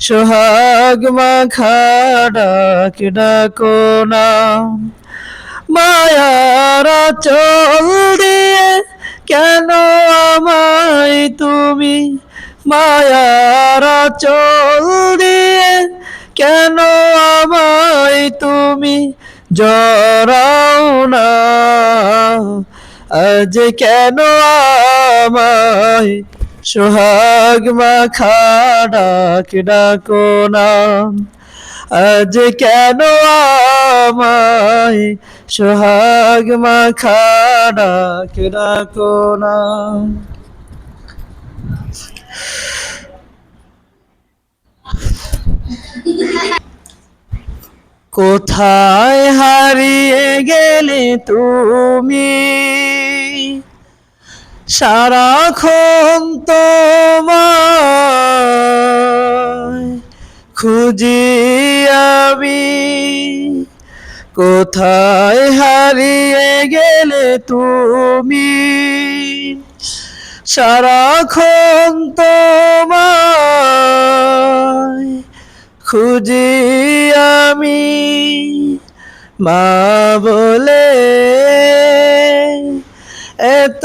সোহাগ মাখা ডাক ডাকো না। মায়ারা চল দিয়ে কেন আমায় তুমি? মায়ারা চল দিয়ে কেন আমায় তুমি? জড়াও না। আজ কেন আমায় সোহাগ মাখা ডাক ডাকো আজ কেন আমায় সোহাগ মাখা ডাক ডাকো কোথায় হারিয়ে গেলে তুমি? সারাক্ষণ তোমায় খুঁজি আমি। কোথায় হারিয়ে গেলে তুমি? সারাক্ষণ তোমায় খুঁজি আমি। মা বলে, এত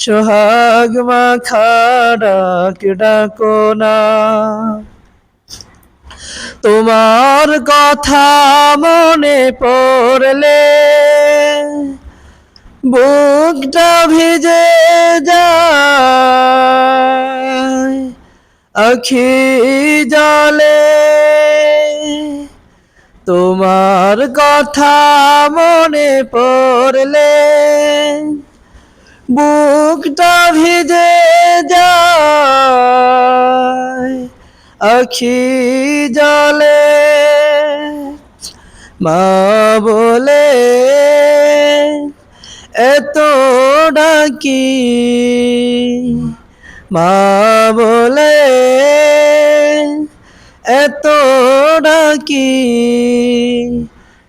সোহাগ মাখা ডাক তোমার কথা মনে পড়লে বুকটা ভিজে যায়, আখি জলে। তোমার কথা মনে পড়লে বুকটা ভিজে যায় আখি জলে মা বলে এত ডাকি। মা বলে এত ডাকি।